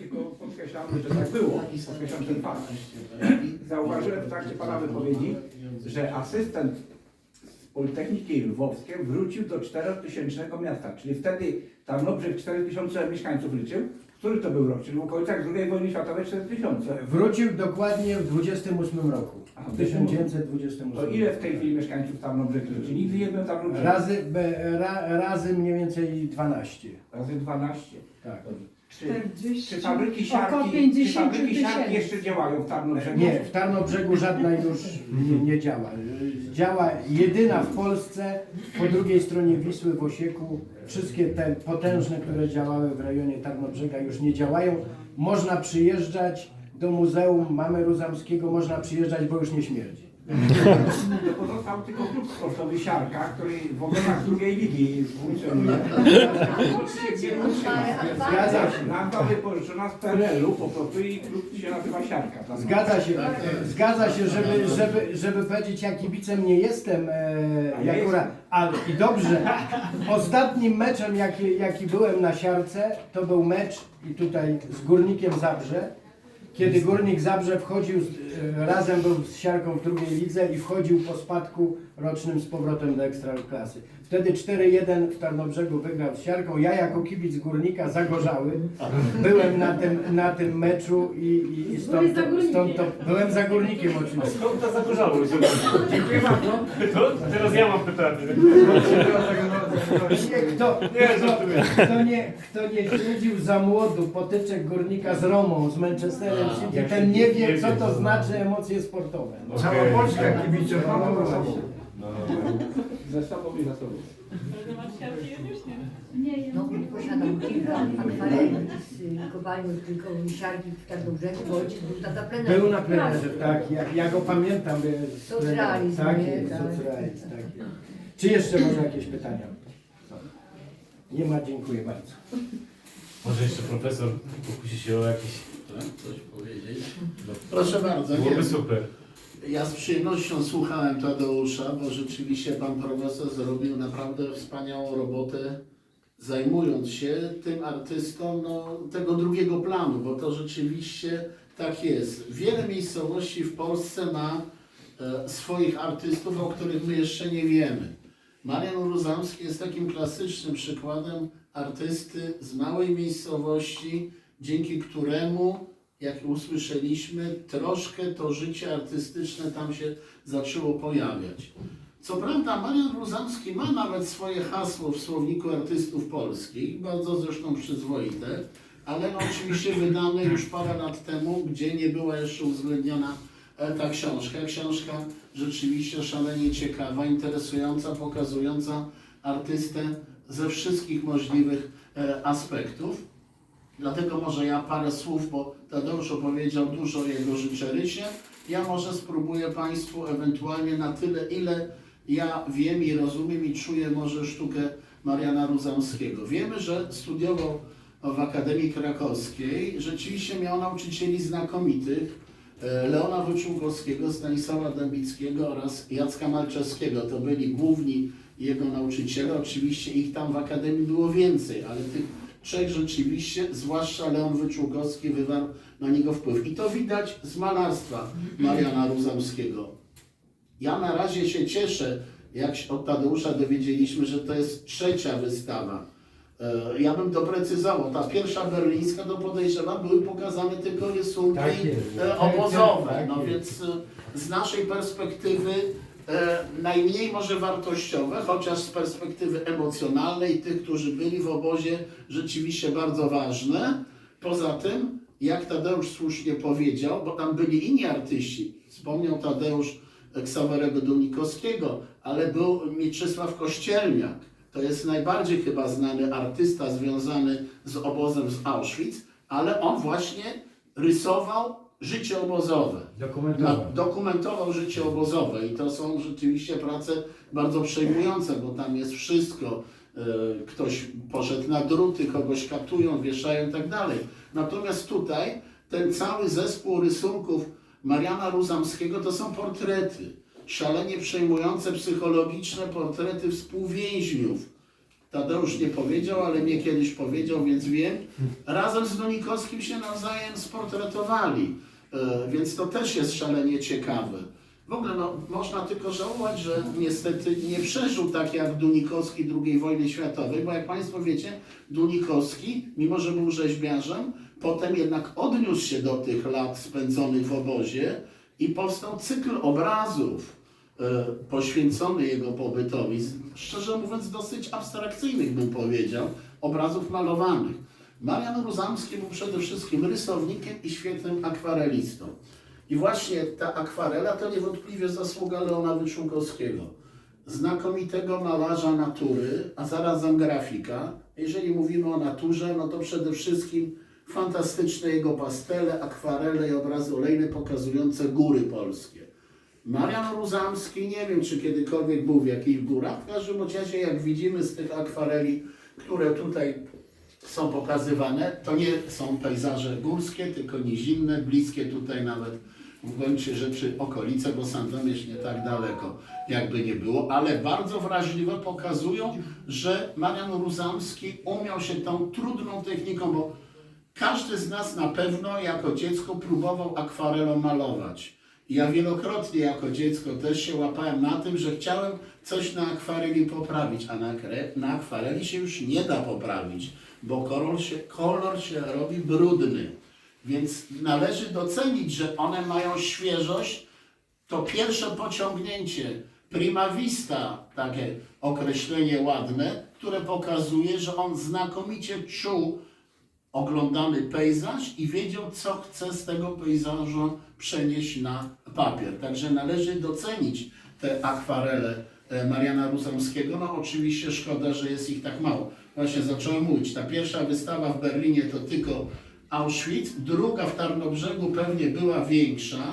Tylko podkreślam, że tak było. Podkreślam ten fakt. Zauważyłem w trakcie Pana wypowiedzi, że asystent z Politechniki Lwowskiej wrócił do 4000 miasta, czyli wtedy Tarnobrzeg 4000 mieszkańców liczył. Który to był rok? Czyli w okolicach II wojny światowej 4000. Wrócił dokładnie w 28 roku. Aha, W w 1928 To ile w tej chwili mieszkańców Tarnobrzeg liczy? Nigdy nie byłem w Tarnobrzegu. Razy, ra, razy mniej więcej 12. Razy 12. Tak. Czy, 40, czy fabryki około siarki, czy 50 fabryki siarki tysięcy. jeszcze działają w Tarnobrzegu? Nie, w Tarnobrzegu żadna już nie, nie działa. Działa jedyna w Polsce po drugiej stronie Wisły w Osieku. Wszystkie te potężne, które działały w rejonie Tarnobrzega już nie działają. Można przyjeżdżać do Muzeum Mamy Ruzamskiego, można przyjeżdżać, bo już nie śmierdzi. To pozostał tylko klub sportowy Siarka, który w ogonach drugiej ligi funkcjonuje. Zgadza się. Nazwa wypożyczona z PRL-u po prostu i klub się nazywa Siarka. Tam- Zgadza się, zgadza się, żeby, żeby, żeby powiedzieć, ja kibicem nie jestem, e, A ja akurat, ale i dobrze. Ostatnim meczem, jaki, jaki byłem na siarce, to był mecz i tutaj z Górnikiem Zabrze. Kiedy Górnik Zabrze wchodził, e, razem był z siarką w drugiej lidze i wchodził po spadku rocznym z powrotem do Ekstraklasy. Wtedy 4-1 w Tarnobrzegu wygrał z siarką. Ja jako kibic Górnika Zagorzały byłem na tym, na tym meczu i, i, i stąd, to, stąd to byłem za Górnikiem oczywiście. Skąd ta zagorzałość? Dziękuję bardzo. To teraz ja mam pytanie. Nie, kto, Nie, kto, kto, nie, kto nie śledził za młodu potyczek Górnika z Romą, z Manchesterem City, ten nie wie, co to znaczy emocje sportowe. Cała. Polska kibicowała sobą. No, Ze sobą i za sobą. No, posiadam kilka akwareli z y, kopalni tylko siarki w Tarnobrzegu, bo ojciec był tata plenerem. Był na plenerze, tak, ja, ja go pamiętam. z Socrealizm, Tak, nie? jest, Tak. socrealizm, tak. jest. Czy jeszcze może jakieś pytania? Nie ma, dziękuję bardzo. Może jeszcze profesor pokusi się o jakieś... Tak, coś powiedzieć? Proszę bardzo, nie. Byłoby super. Ja z przyjemnością słuchałem Tadeusza, bo rzeczywiście pan profesor zrobił naprawdę wspaniałą robotę, zajmując się tym artystą no, tego drugiego planu, bo to rzeczywiście tak jest. Wiele miejscowości w Polsce ma e, swoich artystów, o których my jeszcze nie wiemy. Marian Ruzamski jest takim klasycznym przykładem artysty z małej miejscowości, dzięki któremu, jak usłyszeliśmy, troszkę to życie artystyczne tam się zaczęło pojawiać. Co prawda Marian Ruzamski ma nawet swoje hasło w słowniku artystów polskich, bardzo zresztą przyzwoite, ale oczywiście wydane już parę lat temu, gdzie nie była jeszcze uwzględniona e, ta książka. Książka rzeczywiście szalenie ciekawa, interesująca, pokazująca artystę ze wszystkich możliwych e, aspektów. Dlatego może ja parę słów, bo Tadeusz opowiedział dużo o jego życiorysie. Ja może spróbuję Państwu ewentualnie na tyle, ile ja wiem i rozumiem i czuję może sztukę Mariana Ruzamskiego. Wiemy, że studiował w Akademii Krakowskiej. Rzeczywiście miał nauczycieli znakomitych. e, Leona Wyczółkowskiego, Stanisława Dębickiego oraz Jacka Malczewskiego. To byli główni jego nauczyciele. Oczywiście ich tam w Akademii było więcej, ale tych trzech rzeczywiście, zwłaszcza Leon Wyczółkowski, wywarł na niego wpływ. I to widać z malarstwa Mariana Ruzamskiego. Ja na razie się cieszę, jak od Tadeusza dowiedzieliśmy, że to jest trzecia wystawa. E, Ja bym doprecyzował, ta pierwsza berlińska, to podejrzewam, były pokazane tylko rysunki Tak jest. e, obozowe. Tak No więc e, z naszej perspektywy najmniej może wartościowe, chociaż z perspektywy emocjonalnej tych, którzy byli w obozie, rzeczywiście bardzo ważne. Poza tym, jak Tadeusz słusznie powiedział, bo tam byli inni artyści, wspomniał Tadeusz Ksawerego Dunikowskiego, ale był Mieczysław Kościelniak. To jest najbardziej chyba znany artysta związany z obozem z Auschwitz, ale on właśnie rysował życie obozowe. Dokumentował. Na- Dokumentował życie obozowe i to są rzeczywiście prace bardzo przejmujące, bo tam jest wszystko. E, Ktoś poszedł na druty, kogoś katują, wieszają i tak dalej. Natomiast tutaj ten cały zespół rysunków Mariana Ruzamskiego to są portrety. Szalenie przejmujące psychologiczne portrety współwięźniów Tadeusz nie powiedział, ale mnie kiedyś powiedział, więc wiem. Razem z Dunikowskim się nawzajem sportretowali, więc to też jest szalenie ciekawe. W ogóle no, można tylko żałować, że niestety nie przeżył tak jak Dunikowski II wojny światowej, bo jak Państwo wiecie, Dunikowski, mimo że był rzeźbiarzem, potem jednak odniósł się do tych lat spędzonych w obozie i powstał cykl obrazów e, poświęcony jego pobytowi, szczerze mówiąc dosyć abstrakcyjnych bym powiedział, obrazów malowanych. Marian Ruzamski był przede wszystkim rysownikiem i świetnym akwarelistą. I właśnie ta akwarela to niewątpliwie zasługa Leona Wyczółkowskiego, znakomitego malarza natury, a zarazem grafika. Jeżeli mówimy o naturze, no to przede wszystkim fantastyczne jego pastele, akwarele i obrazy olejne pokazujące góry polskie. Marian Ruzamski, nie wiem czy kiedykolwiek był w jakichś górach, w każdym razie jak widzimy z tych akwareli, które tutaj są pokazywane, to nie są pejzaże górskie, tylko nizinne, bliskie tutaj nawet w gruncie rzeczy okolice, bo Sandomierz nie tak daleko, jakby nie było, ale bardzo wrażliwe pokazują, że Marian Ruzamski umiał się tą trudną techniką, bo każdy z nas na pewno jako dziecko próbował akwarelą malować. Ja wielokrotnie jako dziecko też się łapałem na tym, że chciałem coś na akwareli poprawić, a na, na akwareli się już nie da poprawić, bo kolor się, kolor się robi brudny. Więc należy docenić, że one mają świeżość. To pierwsze pociągnięcie, prima vista, takie określenie ładne, które pokazuje, że on znakomicie czuł oglądany pejzaż i wiedział, co chce z tego pejzażu przenieść na papier. Także należy docenić te akwarele e, Mariana Ruzamskiego. No oczywiście szkoda, że jest ich tak mało. Właśnie zacząłem mówić, ta pierwsza wystawa w Berlinie to tylko Auschwitz, druga w Tarnobrzegu pewnie była większa,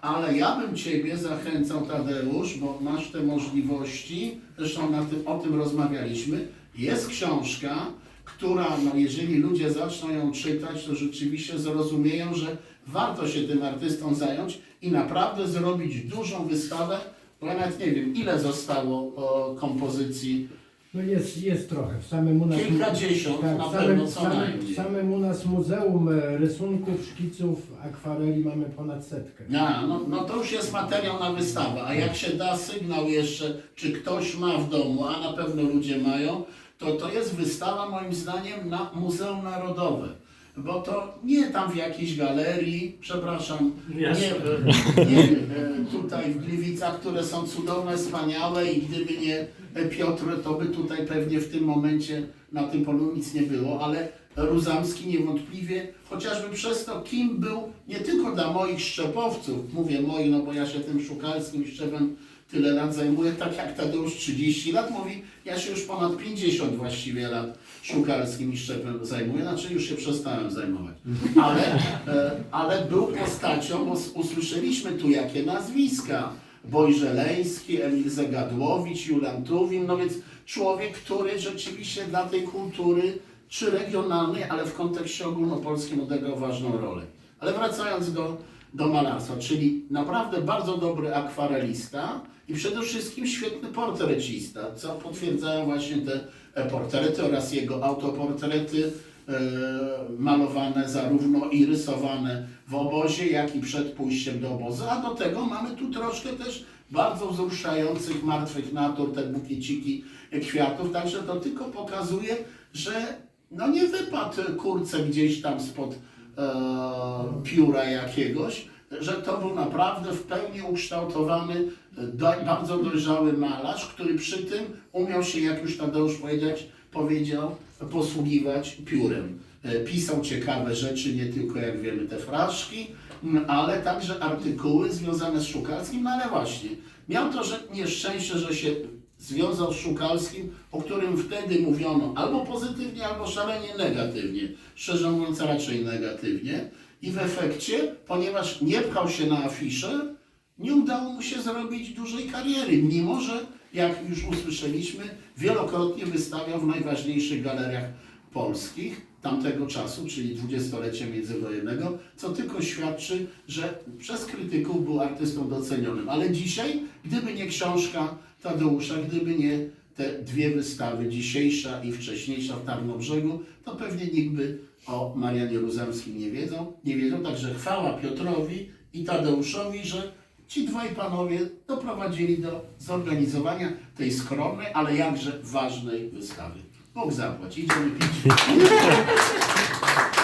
ale ja bym Ciebie zachęcał, Tadeusz, bo masz te możliwości, zresztą na tym, o tym rozmawialiśmy, jest książka, która, no jeżeli ludzie zaczną ją czytać, to rzeczywiście zrozumieją, że warto się tym artystą zająć i naprawdę zrobić dużą wystawę, bo ja nawet nie wiem, ile zostało o, kompozycji. No jest, jest trochę. W samym u nas, Kilkadziesiąt na w pewno samym, co samym, najmniej. w samym u nas muzeum e, rysunków, szkiców, akwareli mamy ponad setkę. A, no, no to już jest materiał na wystawę, a jak się da sygnał jeszcze, czy ktoś ma w domu, a na pewno ludzie mają, to to jest wystawa moim zdaniem na Muzeum Narodowe. Bo to nie tam w jakiejś galerii, przepraszam, nie, nie e, tutaj w Gliwicach, które są cudowne, wspaniałe i gdyby nie Piotr, to by tutaj pewnie w tym momencie na tym polu nic nie było, ale Ruzamski niewątpliwie, chociażby przez to, kim był nie tylko dla moich szczepowców, mówię moi, no bo ja się tym szukalskim szczepem tyle lat zajmuję, tak jak Tadeusz 30 lat mówi, ja się już ponad 50 właściwie lat szukalskim i szczepem zajmuję, znaczy już się przestałem zajmować. Ale, e, ale był postacią, bo usłyszeliśmy tu jakie nazwiska. Bojżeleński, Emil Zegadłowicz, Julian Tuwim, no więc człowiek, który rzeczywiście dla tej kultury, czy regionalnej, ale w kontekście ogólnopolskim odegrał ważną rolę. Ale wracając do, do malarstwa, czyli naprawdę bardzo dobry akwarelista i przede wszystkim świetny portrecista, co potwierdzają właśnie te e, portrety oraz jego autoportrety e, malowane zarówno i rysowane w obozie, jak i przed pójściem do obozu. A do tego mamy tu troszkę też bardzo wzruszających martwych natur, te bukieciki kwiatów, także to tylko pokazuje, że no nie wypadł kurce gdzieś tam spod e, pióra jakiegoś, że to był naprawdę w pełni ukształtowany, bardzo dojrzały malarz, który przy tym umiał się, jak już Tadeusz powiedzieć, powiedział, posługiwać piórem. E, Pisał ciekawe rzeczy, nie tylko jak wiemy te fraszki, ale także artykuły związane z Szukalskim, no ale właśnie, miał to że nieszczęście, że się związał z Szukalskim, o którym wtedy mówiono albo pozytywnie, albo szalenie negatywnie. Szczerze mówiąc, raczej negatywnie. I w efekcie, ponieważ nie pchał się na afisze, nie udało mu się zrobić dużej kariery, mimo że, jak już usłyszeliśmy, wielokrotnie wystawiał w najważniejszych galeriach polskich tamtego czasu, czyli dwudziestolecia międzywojennego, co tylko świadczy, że przez krytyków był artystą docenionym. Ale dzisiaj, gdyby nie książka Tadeusza, gdyby nie te dwie wystawy, dzisiejsza i wcześniejsza w Tarnobrzegu, to pewnie nikt by o Marianie Ruzemskim nie wiedział. Nie wiedział, także chwała Piotrowi i Tadeuszowi, że ci dwaj panowie doprowadzili do zorganizowania tej skromnej, ale jakże ważnej wystawy. Bóg zapłać, idziemy pić.